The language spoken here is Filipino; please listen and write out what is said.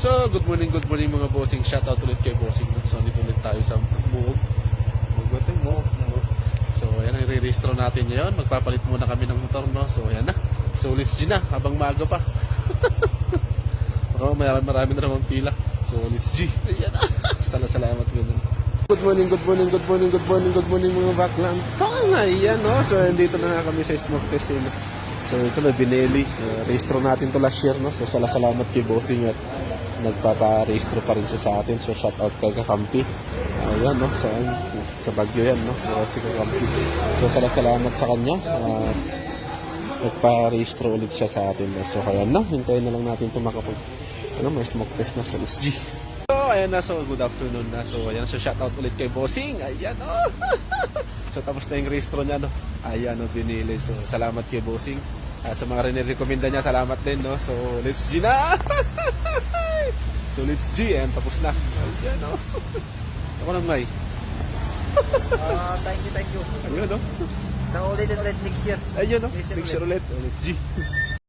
So, good morning, good morning mga bossing. Shoutout ulit kay bossing. So, dito ulit tayo sa Muog. Muog ba ito? Muog. So, ayan ang re-registro natin ngayon. Magpapalit muna kami ng motor, no? So, ayan na. So, let's G na, habang maaga pa. oh, marami, marami na naman pila. So, let's G. Ayan na. Sana salamat ganun. Good morning, good morning, good morning, good morning, good morning mga baklang. Tong, ayan, no? So, dito na nga kami sa smoke test. no? So, ito na, bineli. Uh, registro natin to last year, no? So, sala salamat kay bossing at nagpapa-registro pa rin siya sa atin. So, shout out kay Kakampi. Ayan, no? Sa, sa Bagyo yan, no? So, si Kakampi. So, sala salamat sa kanya. Uh, nagpa-registro ulit siya sa atin. So, kaya na, hintayin na lang natin ito makapag, ano, may smoke test na sa SG. So, ayan na. So, good afternoon na. So, ayan. So, shout out ulit kay Bossing. Ayan, oh. so, tapos na yung registro niya, no? Ayan, no, binili. So, salamat kay Bossing. At sa mga rin-recommenda niya, salamat din, no? So, let's G na! so, let's G. Ayan, tapos na. Ayan, no? Ako na, May. Ah, thank you, thank you. Ayun, no? Sa ulit and ulit next year. Ayun, no? Next year ulit. Let's G.